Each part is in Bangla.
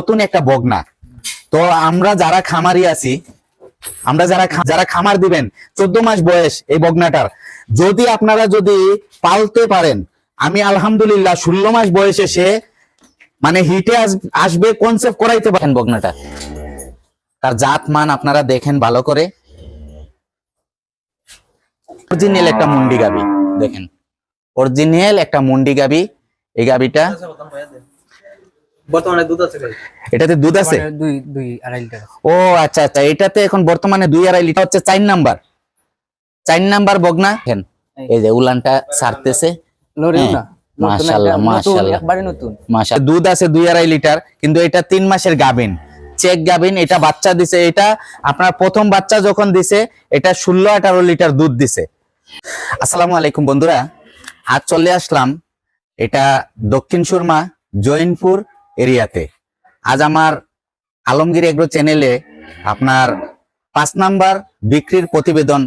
নতুন একটা বগনা। তো আমরা যারা খামারি আছি, আমরা যারা যারা খামার দিবেন, চোদ্দ মাস বয়স এই বগনাটার, যদি আপনারা যদি পালতে পারেন, আমি আলহামদুলিল্লাহ ষোলো মাস বয়সে সে মানে হিটে আসবে কনসেপ্ট করাইতে পারেন বগনাটা। তার জাত মান আপনারা দেখেন ভালো করে। অরিজিনাল একটা মুন্ডি গাবি, দেখেন। অরিজিনাল একটা মুন্ডি গাবি, এই গাবিটা বর্তমানে দুধ আছে ভাই। এটাতে দুধ আছে? মানে দুই দুই আড়াই লিটার ও আচ্ছা আচ্ছা এটাতে এখন বর্তমানে দুই আড়াই লিটার হচ্ছে চার নাম্বার। চার নাম্বার বগনা। দেখেন এই যে উলানটা হ্যাঁ, না নতুন মাশাআল্লাহ, মাশাআল্লাহ। একবারে নতুন। মাসা দুধ আছে দুই আড়াই লিটার কিন্তু এটা তিন মাসের গাবিন চেক গাবিন এটা বাচ্চা দিছে এটা আপনার প্রথম বাচ্চা যখন দিছে এটা ষোলো আঠারো লিটার দুধ দিছে। আসসালামু আলাইকুম বন্ধুরা আজ চলে আসলাম এটা দক্ষিণ সুরমা জৈনপুর এরিয়াতে। আজ আমার আলমগীর এগ্রো চ্যানেলে আপনার পাঁচ নাম্বার বিক্রির প্রতিবেদন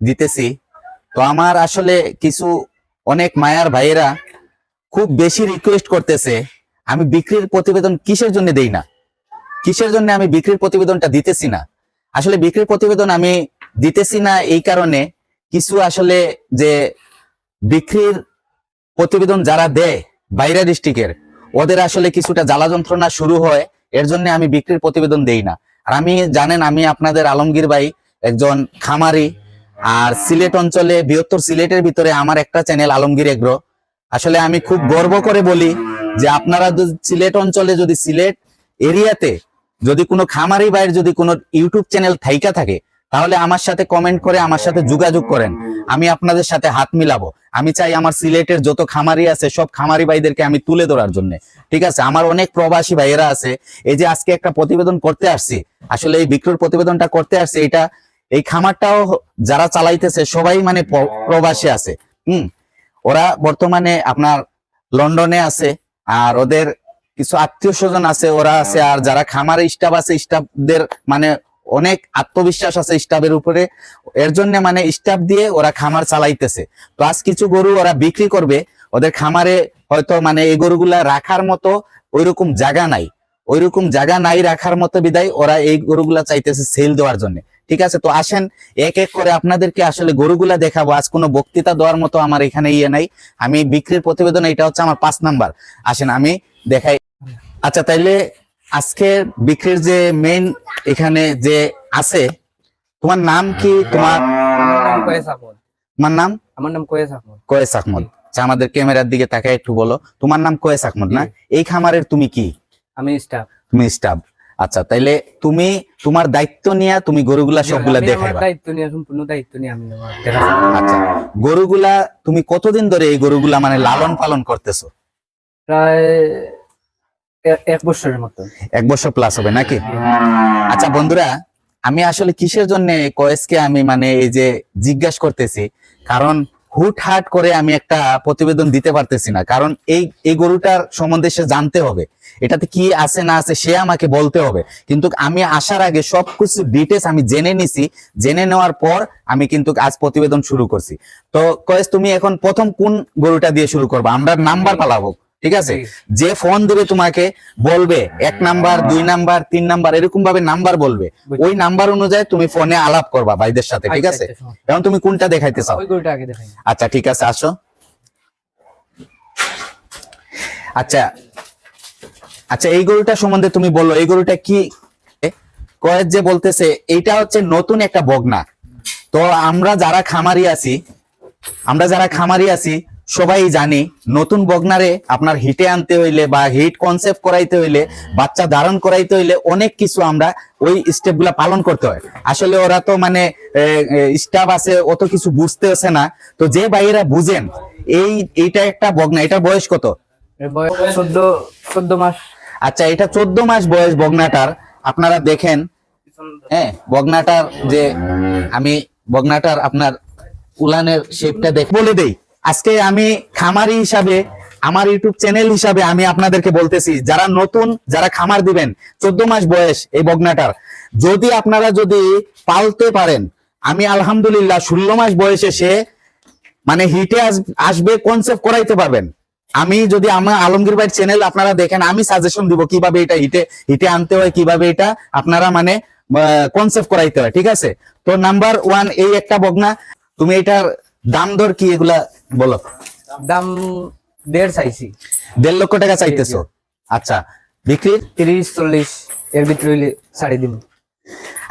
দিতেছি। তো আমার আসলে কিছু অনেক মায়ার ভাইয়েরা খুব বেশি রিকোয়েস্ট করতেছে, আমি বিক্রির প্রতিবেদন কিসের জন্য দেই না? কিসের জন্য আমি বিক্রির প্রতিবেদনটা দিতেছি না? আসলে বিক্রির প্রতিবেদন আমি দিতেছি না এই কারণে কিছু আসলে যে বিক্রির প্রতিবেদন যারা দেয় বাইরা ডিস্ট্রিক্টের ওদের আসলে কিছুটা জ্বালা যন্ত্রণা শুরু হয়, এর জন্য আমি বিক্রির প্রতিবেদন দেই না। আর আমি জানেন, আমি আপনাদের আলমগীর ভাই একজন খামারি, আর সিলেট অঞ্চলে, বৃহত্তর সিলেটের ভিতরে আমার একটা চ্যানেল, আলমগীর এগ্রো। আসলে আমি খুব গর্ব করে বলি যে আপনারা সিলেট অঞ্চলে যদি সিলেট এরিয়াতে যদি কোনো খামারি ভাইয়ের যদি কোনো ইউটিউব চ্যানেল থাইকা থাকে তাহলে আমার সাথে কমেন্ট করে, আমার সাথে যোগাযোগ করেন। আমি আপনাদের সাথে হাত মিলাবো। আমি চাই আমার সিলেটের যত খামারি আছে, সব খামারি ভাইদেরকে আমি তুলে ধরার জন্য। ঠিক আছে? আমার অনেক প্রবাসী ভাইয়েরা আছে। এই যে আজকে একটা প্রতিবেদন করতে আসছি, আসলে এই বিক্রয় প্রতিবেদনটা করতে আসছি, এটা এই খামারটাও যারা চালাইতেছে, সবাই মানে প্রবাসী আছে। হুম? ওরা বর্তমানে আপনার লন্ডনে আছে, আর ওদের কিছু আত্মীয় স্বজন আছে, ওরা আছে, আর যারা খামারে স্টাফ আছে, স্টাফদের মানে অনেক আত্মবিশ্বাস আছে স্টাফের উপরে। এর জন্য মানে স্টাফ দিয়ে ওরা খামার চালাইতেছে। আজ কিছু গরু ওরা বিক্রি করবে। ওদের খামারে হয়তো মানে এই গরুগুলা রাখার মতো ওইরকম জায়গা নাই। ওইরকম জায়গা নাই রাখার মতো বিদায় ওরা এই গরুগুলা চাইতেছে সেল দেওয়ার জন্য। ঠিক আছে, তো আসেন, এক এক করে আপনাদেরকে আসলে গরুগুলা দেখাবো। আজ কোনো বক্তৃতা দেওয়ার মতো আমার এখানে ইয়ে নাই। আমি বিক্রির প্রতিবেদন, এটা হচ্ছে আমার পাঁচ নাম্বার। আসেন, আমি দেখাই। আচ্ছা তাইলে আজকের বিক্রির যে মেইন এখানে যে আছে তোমার নাম কি? তোমার তোমার নাম? আমার নাম কয়েস আহমদ। কয়েস আহমদ। আচ্ছা আমাদের ক্যামেরার দিকে তাকায় একটু বলো। তোমার নাম কয়েস আহমদ না? এই খামারের তুমি কি? আমি স্টাফ। তুমি স্টাফ। আচ্ছা তাইলে তুমি তোমার দায়িত্ব নিয়ে তুমি গরুগুলা সবগুলা দেখাইবা। দায়িত্ব নিয়ে সম্পূর্ণ দায়িত্ব নিয়ে আমি আচ্ছা গরুগুলা তুমি কতদিন ধরে এই গরুগুলা মানে লালন পালন করতেছো? প্রায় এক বছরের মতো। এক বছর প্লাস হবে নাকি? আচ্ছা বন্ধুরা, আমি আসলে কিসের জন্য কয়েসকে আমি মানে এই যে করতেছি? কারণ করে আমি একটা প্রতিবেদন দিতে পারতেছি না। কারণ এই এই গরুটার সম্বন্ধে সে জানতে হবে। এটাতে কি আছে, না আছে, সে আমাকে বলতে হবে। কিন্তু আমি আসার আগে সবকিছু ডিটেলস আমি জেনে নিছি। জেনে নেওয়ার পর আমি কিন্তু আজ প্রতিবেদন শুরু করছি। তো কয়েস, তুমি এখন প্রথম কোন গরুটা দিয়ে শুরু করবা? আমরা নাম্বার পালাবো। ঠিক আছে? যে ফোন দিবে তোমাকে বলবে এক নাম্বার দুই নাম্বার তিন নাম্বার এরকম ভাবে নাম্বার বলবে। ওই নাম্বার অনুযায়ী তুমি ফোনে আলাপ করবা ভাইদের সাথে ঠিক আচ্ছা, আছে? আচ্ছা, এখন তুমি কোনটা দেখাইতে চাও? আচ্ছা ঠিক আছে আসো। আচ্ছা আচ্ছা এই গরুটা সম্বন্ধে তুমি বলো এই গরুটা কি? কয়েক যে বলতেছে এইটা হচ্ছে নতুন একটা বগনা। তো আমরা যারা খামারি আছি আমরা যারা খামারি আছি সবাই জানি নতুন বগনারে আপনার হিটে আনতে হইলে বা হিট কনসেপ্ট করাইতে হইলে বাচ্চা ধারণ করাইতে হইলে অনেক কিছু আমরা ওই স্টেপগুলা পালন করতে হয়। আসলে ওরা তো মানে স্টাফ আছে অত কিছু বুঝতেছে না। তো যে ভাইয়েরা বুঝেন এই এইটা একটা বগনা এটা বয়স কত? চোদ্দ চোদ্দ মাস। আচ্ছা এটা চোদ্দ মাস বয়স বগনাটার আপনারা দেখেন হ্যাঁ বগনাটার যে আমি বগনাটার আপনার উলানের শেপটা দেখ বলে দেই। আজকে আমি খামারি হিসাবে, আমার ইউটিউব চ্যানেল হিসাবে আমি আপনাদেরকে বলতেছি, যারা নতুন, যারা খামার দিবেন, চোদ্দ মাস বয়স এই বগনাটার, যদি আপনারা যদি পালতে পারেন, আমি আলহামদুলিল্লাহ ষোলো মাস বয়সে সে মানে হিটে আস- আসবে কনসেপ্ট করাইতে পারবেন। আমি যদি আমার আলমগীর ভাই চ্যানেল আপনারা দেখেন, আমি সাজেশন দিব কীভাবে এটা হিটে হিটে আনতে হয়, কীভাবে এটা আপনারা মানে কনসেপ্ট করাইতে হয়, ঠিক আছে? তো নাম্বার ওয়ান এই একটা বগনা, তুমি এটার দাম দর কি এগুলা বলো? দাম দেড় চাইছি। দেড় লক্ষ টাকা চাইতেছো? আচ্ছা বিক্রি? তিরিশ চল্লিশ এর ভিতরে ছাড়ি দিব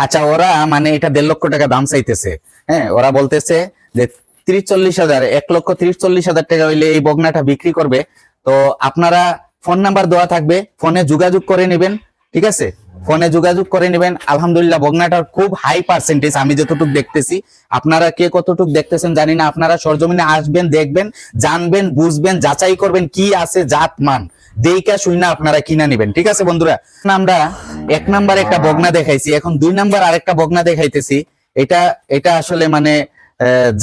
আচ্ছা ওরা মানে এটা দেড় লক্ষ টাকা দাম চাইতেছে। হ্যাঁ ওরা বলতেছে যে তিরিশ চল্লিশ হাজার এক লক্ষ তিরিশ চল্লিশ হাজার টাকা হইলে এই বগনাটা বিক্রি করবে। তো আপনারা ফোন নাম্বার দেওয়া থাকবে ফোনে যোগাযোগ করে নেবেন ঠিক আছে? ফোনে যোগাযোগ করে নেবেন। আলহামদুলিল্লাহ, বগনাটার খুব হাই পার্সেন্টেজ আমি যতটুকু দেখতেছি। আপনারা কে কতটুকু দেখতেছেন জানি না, আপনারা সরজমিনে আসবেন, দেখবেন, জানবেন, বুঝবেন, যাচাই করবেন কি আছে জাত মান। দেইকা শুইনা আপনারা কিনা নেবেন, ঠিক আছে বন্ধুরা? আমরা এক নাম্বার একটা বগনা দেখাইছি, এখন দুই নাম্বার আরেকটা বগনা দেখাইতেছি। এটা এটা আসলে মানে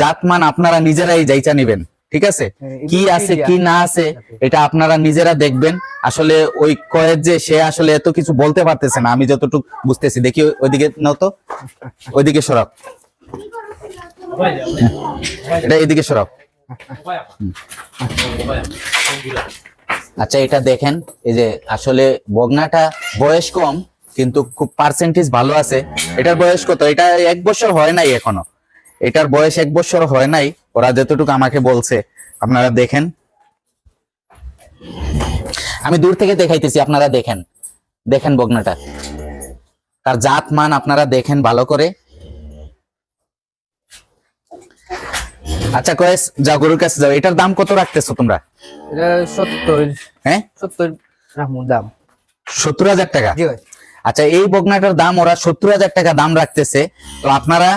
জাতমান আপনারা নিজেরাই যাইচা নিবেন। ঠিক আছে? হ্যাঁ, কি আছে কি না আছে এটা আপনারা নিজেরা দেখবেন। আসলে ওই কয়েক যে সে আসলে এত কিছু বলতে পারতেছে না আমি যতটুকু বুঝতেছি। দেখি ওই- ওইদিকে নাও তো। ওইদিকে সরব এটা এদিকে সরব আচ্ছা এটা দেখেন এই যে আসলে বগনাটা বয়স কম কিন্তু খুব পার্সেন্টেজ ভালো আছে। এটার বয়স কত? এটা এক বছর হয় নাই এখনও। এটার বয়স এক বছর হয় নাই। ওরা যতটুকু আমাকে বলছে আপনারা দেখেন। আমি দূর থেকে দেখাইতেছি আপনারা দেখেন। দেখেন বগনাটা। তার জাত মান আপনারা দেখেন ভালো করে। আচ্ছা কয়েস যা গরুর কাছে যাও। এটার দাম কত রাখতেছো তোমরা? সত্তর। হ্যাঁ? সত্তর দাম। সত্তর হাজার টাকা? আচ্ছা এই বগনাটার দাম ওরা সত্তর হাজার টাকা দাম রাখতেছে। তো আপনারা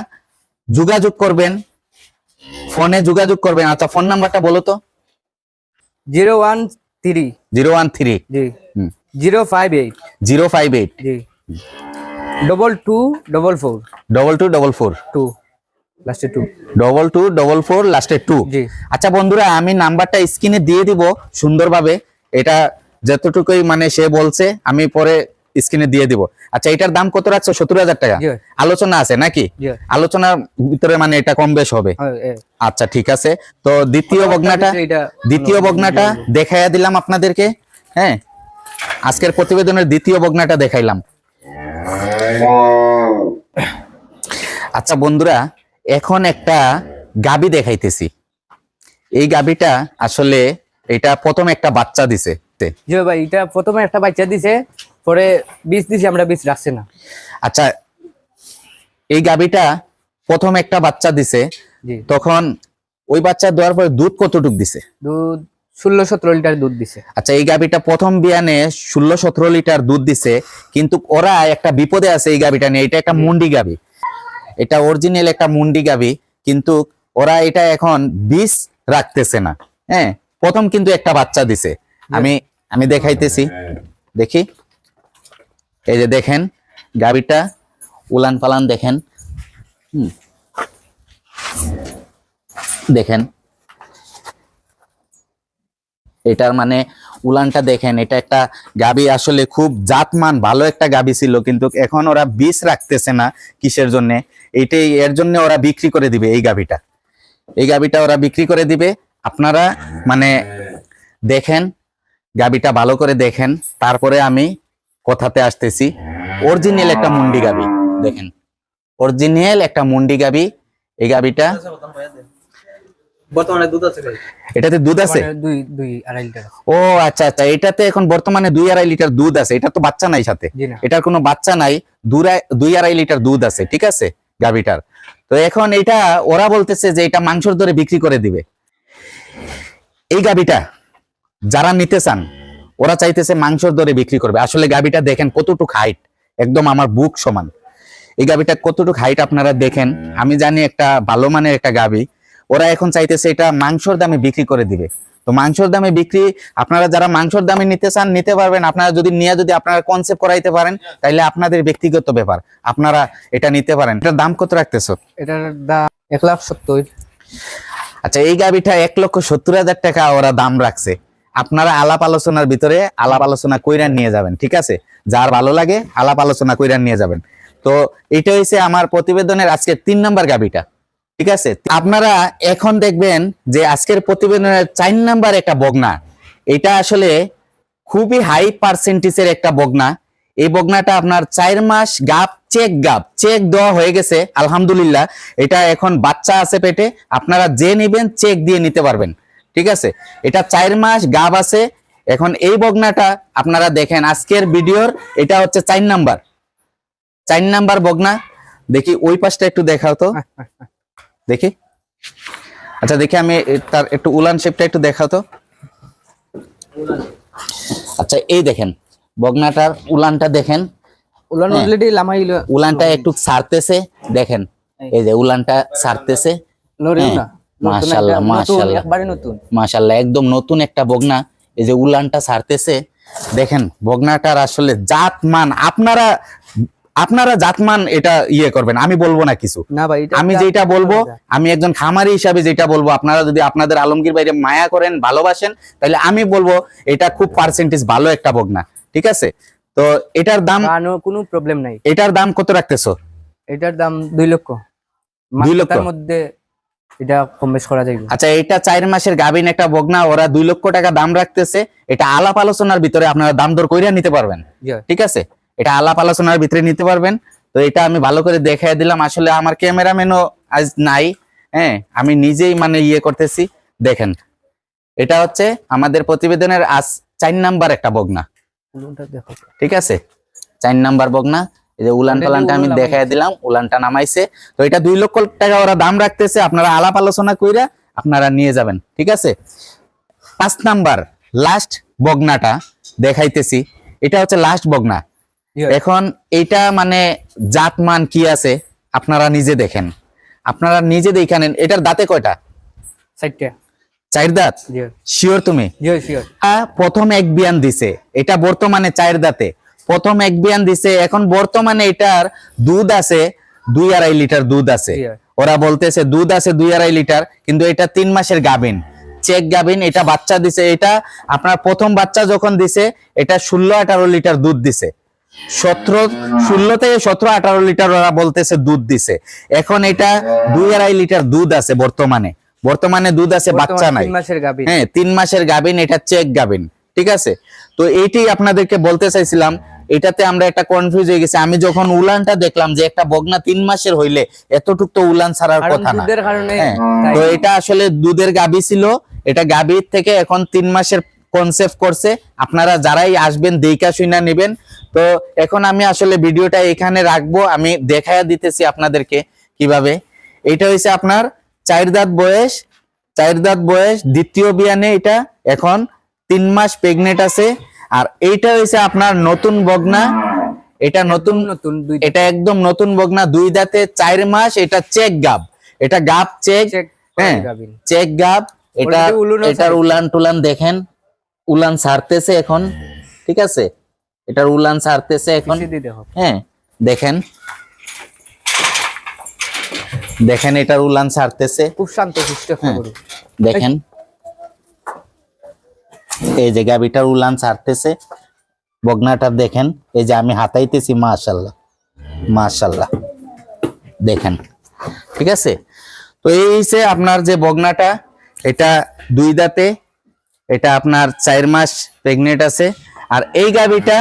যোগাযোগ করবেন ফোনে যোগাযোগ করবেন। আচ্ছা ফোন নাম্বারটা বলো তো। Zero one three. Zero one three. Zero five eight. Zero five eight. Double two double four. Double two double four. Two. লাস্টে two. Double two double four লাস্টে টু। আচ্ছা বন্ধুরা আমি নাম্বারটা স্ক্রিনে দিয়ে দিব সুন্দরভাবে। এটা যতটুকুই মানে সে বলছে আমি পরে স্ক্রিনে দিয়ে দিব। আচ্ছা এটার দাম কত রাখছো? সত্তর হাজার টাকা। আলোচনা আছে নাকি? আলোচনার ভিতরে মানে এটা কম বেশ হবে। আচ্ছা ঠিক আছে। তো দ্বিতীয় বগনাটা দ্বিতীয় বগনাটা দেখাইয়া দিলাম আপনাদেরকে। হ্যাঁ? আজকের প্রতিবেদনের দ্বিতীয় বগনাটা দেখাইলাম। আচ্ছা বন্ধুরা এখন একটা গাবি দেখাইতেছি। এই গাবিটা আসলে এটা প্রথম একটা বাচ্চা দিছে। ভাই এটা প্রথমে একটা বাচ্চা দিছে। পরে বীজ দিছে আমরা বীজ রাখছি না। আচ্ছা এই গাবিটা প্রথম একটা বাচ্চা দিছে তখন ওই বাচ্চা দেওয়ার পরে দুধ কতটুক দিছে? দুধ ষোলো সতেরো লিটার দুধ দিছে। আচ্ছা এই গাবিটা প্রথম বিয়ানে ষোলো সতেরো লিটার দুধ দিছে কিন্তু ওরা একটা বিপদে আছে এই গাবিটা নিয়ে। এটা একটা মুন্ডি গাবি এটা অরিজিনাল একটা মুন্ডি গাবি কিন্তু ওরা এটা এখন বিষ রাখতেছে না। হ্যাঁ প্রথম কিন্তু একটা বাচ্চা দিছে। আমি আমি দেখাইতেছি। দেখি। এই যে দেখেন গাবিটা উলান পালান দেখেন। দেখেন। এটার মানে উলানটা দেখেন, এটা একটা গাবি আসলে খুব জাতমান, ভালো একটা গাবি ছিল, কিন্তু এখন ওরা বিষ রাখতেছে না কিসের জন্য? এটাই, এর জন্য ওরা বিক্রি করে দিবে এই গাবিটা এই গাবিটা ওরা বিক্রি করে দিবে। আপনারা মানে দেখেন গাবিটা ভালো করে দেখেন। তারপরে আমি কথাতে আসতেছি। অরিজিনাল একটা মুন্ডি গাবি দেখেন। অরিজিনাল একটা মুন্ডি গাবি এই গাবিটা বর্তমানে দুধ আছে ভাই। এটাতে দুধ আছে? মানে দুই দুই আড়াই লিটার ও আচ্ছা আচ্ছা এটাতে এখন বর্তমানে দুই আড়াই লিটার দুধ আছে। এটা তো বাচ্চা নাই সাথে। এটার কোনো বাচ্চা নাই দুই আড়াই লিটার দুধ আছে ঠিক আছে গাভিটার তো এখন এটা ওরা বলতেছে যে এটা মাংসর দরে বিক্রি করে দিবে। এই গাভিটা যারা নিতে চান ওরা চাইতেছে মাংসর দরে বিক্রি করবে। আসলে গাভিটা দেখেন কতটুক হাইট একদম আমার বুক সমান। এই গাভিটা কতটুক হাইট আপনারা দেখেন? আমি জানি একটা ভালো মানের একটা গাভি। ওরা এখন চাইতেছে এটা মাংসর দামে বিক্রি করে দিবে। তো মাংসর দামে বিক্রি আপনারা যারা মাংসর দামে নিতে চান নিতে পারবেন। আপনারা যদি নিয়ে যদি আপনারা কনসেপ্ট করাইতে পারেন তাহলে আপনাদের ব্যক্তিগত ব্যাপার। আপনারা এটা নিতে পারেন। এটার দাম কত রাখতেছো? এটার দাম এক লাখ সত্তর। আচ্ছা এই গাবিটা এক লক্ষ সত্তর হাজার টাকা ওরা দাম রাখছে। আপনারা আলাপ আলোচনার ভিতরে আলাপ আলোচনা কইরা নিয়ে যাবেন, ঠিক আছে? যার ভালো লাগে আলাপ আলোচনা কইরা নিয়ে যাবেন। তো এটা হচ্ছে আমার প্রতিবেদনের আজকে তিন নাম্বার গাবিটা, ঠিক আছে? আপনারা এখন দেখবেন যে আজকের প্রতিবেদনের চার নাম্বার একটা বগনা। এটা আসলে খুবই হাই পার্সেন্টেজের একটা বগনা। এই বগনাটা আপনার চার মাস গাপ চেক গাপ চেক দেওয়া হয়ে গেছে, আলহামদুলিল্লাহ। এটা এখন বাচ্চা আছে পেটে, আপনারা যে নেবেন, চেক দিয়ে নিতে পারবেন। ঠিক আছে? এটা চার মাস গাব আছে। এখন এই বগনাটা আপনারা দেখেন আজকের ভিডিওর এটা হচ্ছে চার নাম্বার। চার নাম্বার বগনা। দেখি ওই পাশটা একটু দেখাও তো। দেখি। আচ্ছা দেখি আমি তার একটু উলান শেপটা একটু দেখাও তো। আচ্ছা এই দেখেন বগনাটার উলানটা দেখেন। উলান হ্যাঁ। অলরেডি লামাইলো উলানটা একটু ছাড়তেছে দেখেন। এই। যে উলানটা ছাড়তেছে লরিও হ্যাঁ, না। নতুন মাশাআল্লাহ, একটা- মাশাআল্লাহ। একবারে নতুন। মাশাল্লাহ একদম নতুন একটা বগনা এই যে উলানটা ছাড়তেছে দেখেন বগনাটার আসলে জাতমান আপনারা আপনারা জাতমান এটা ইয়ে করবেন আমি বলব না কিছু। আমি যেটা বলব আমি একজন খামারি হিসাবে যেটা বলব আপনারা যদি আপনাদের আলমগীর বাইরে মায়া করেন ভালোবাসেন তাহলে আমি বলব এটা খুব পার্সেন্টেজ ভালো একটা বগনা ঠিক আছে? তো এটার দাম কানো কোনো প্রবলেম নাই। এটার দাম কত রাখতেছো? এটার দাম দুই লক্ষ। দুই লক্ষ? তার মধ্যে এটা কম বেশ করা যাবে আচ্ছা এটা চার মাসের গাবিন একটা বগনা ওরা দুই লক্ষ টাকা দাম রাখতেছে। এটা আলাপ আলোচনার ভিতরে আপনারা দাম দর কইরা নিতে পারবেন। ঠিক আছে? এটা আলাপ আলোচনার ভিতরে নিতে পারবেন। তো এটা আমি ভালো করে দেখাই দিলাম। আসলে আমার ক্যামেরাম্যানও আজ নাই হ্যাঁ? আমি নিজেই মানে ইয়ে করতেছি। দেখেন এটা হচ্ছে আমাদের প্রতিবেদনের আজ চার নাম্বার একটা বগনা। ঠিক আছে? চার নাম্বার বগনা। এই যে উলান পালানটা আমি দেখাই দিলাম উলানটা নামাইছে। তো এটা দুই লক্ষ টাকা ওরা দাম রাখতেছে আপনারা আলাপ আলোচনা কইরা আপনারা নিয়ে যাবেন ঠিক আছে? পাঁচ নাম্বার লাস্ট বগনাটা দেখাইতেছি। এটা হচ্ছে লাস্ট বগনা। এখন এটা মানে জাতমান কি আছে আপনারা নিজে দেখেন। আপনারা নিজে দেখে নেন এটার দাঁতে কয়টা? সাইডটা চার দাঁত? শিওর তুমি? প্রথম এক বিয়ান দিছে এটা বর্তমানে চায়ের দাঁতে। প্রথম এক বিয়ান দিছে এখন বর্তমানে এটার দুধ আছে দুই আড়াই লিটার দুধ আছে। ওরা বলতেছে দুধ আছে দুই আড়াই লিটার কিন্তু এটা তিন মাসের গাবিন চেক গাবিন এটা বাচ্চা দিছে এটা আপনার প্রথম বাচ্চা যখন দিছে এটা ষোলো আঠারো লিটার দুধ দিছে। সতেরো ষোলো থেকে সতেরো আঠারো লিটার ওরা বলতেছে দুধ দিছে। এখন এটা দুই আড়াই লিটার দুধ আছে বর্তমানে। বর্তমানে দুধ আছে বাচ্চা নাই। তিন মাসের গাবি হ্যাঁ তিন মাসের গাবিন এটা চেক গাবিন ঠিক আছে? তো এইটি আপনাদেরকে বলতে চাইছিলাম এটাতে আমরা একটা কনফিউজ হয়ে গেছি। আমি যখন উলানটা দেখলাম যে একটা বগনা তিন মাসের হইলে এতটুক তো উলান ছাড়ার কথা না। হ্যাঁ তো এটা আসলে দুধের গাবি ছিল। এটা গাবির থেকে এখন তিন মাসের কনসেপ্ট করছে। আপনারা যারাই আসবেন দেইকা শুইনা নেবেন। তো এখন আমি আসলে ভিডিওটা এখানে রাখব। আমি দেখায়া দিতেছি আপনাদেরকে কীভাবে। এটা হইছে আপনার চার দাঁত বয়স। চার দাঁত বয়স দ্বিতীয় বিয়ানে এটা এখন তিন মাস প্রেগনেন্ট আছে। আর এইটা হইছে আপনার নতুন বগনা। এটা নতুন নতুন এটা একদম নতুন বগনা দুই দাঁতে চার মাস। এটা চেক গাব। এটা গাব চেক হ্যাঁ চেক গাব। এটা এটার উলান টুলান দেখেন। উলান ছাড়তেছে এখন। ঠিক আছে? এটার উলান ছাড়তেছে এখন। হ্যাঁ দেখেন। দেখেন এটার উলান ছাড়তেছে। খুব শান্ত সুস্থ হ্যাঁ। দেখেন। এই যে গাবিটার উলান ছাড়তেছে। বগনাটা দেখেন, এই যে আমি হাতাইতেছি মাশাল্লাহ মাশাল্লাহ দেখেন, ঠিক আছে? তো এই হচ্ছে আপনার যে বগনাটা, এটা দুই দাঁতে, এটা আপনার চার মাস প্রেগনেন্ট আছে। আর এই গাবিটা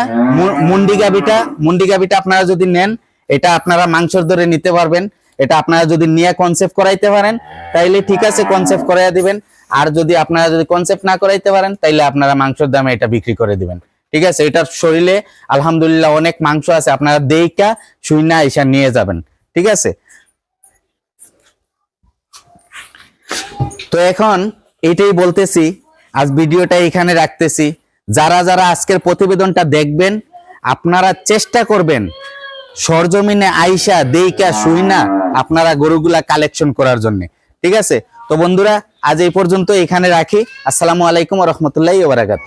মুন্ডি গাবিটা মুন্ডি গাবিটা আপনারা যদি নেন, এটা আপনারা মাংসর ধরে নিতে পারবেন। এটা আপনারা যদি নিয়ে কনসেপ্ট করাইতে পারেন, তাইলে ঠিক আছে কনসেপ্ট করাইয়া দিবেন। আর যদি আপনারা যদি কনসেপ্ট না করাইতে পারেন, তাইলে আপনারা মাংসের দামে এটা বিক্রি করে দিবেন। ঠিক আছে, এটার শরীরে আলহামদুলিল্লাহ অনেক মাংস আছে, আপনারা দেইকা শুইনা এসা নিয়ে যাবেন। ঠিক আছে? তো এখন এটাই বলতেছি, আজ ভিডিওটা এখানে রাখতেছি। যারা যারা আজকের প্রতিবেদনটা দেখবেন, আপনারা চেষ্টা করবেন সরজমিনে আইসা দেইকা শুইনা আপনারা গরুগুলা কালেকশন করার জন্য। ঠিক আছে? তো বন্ধুরা, আজ এই পর্যন্ত এখানে রাখি। আসসালামু আলাইকুম রহমতুল্লাহ বারাকাত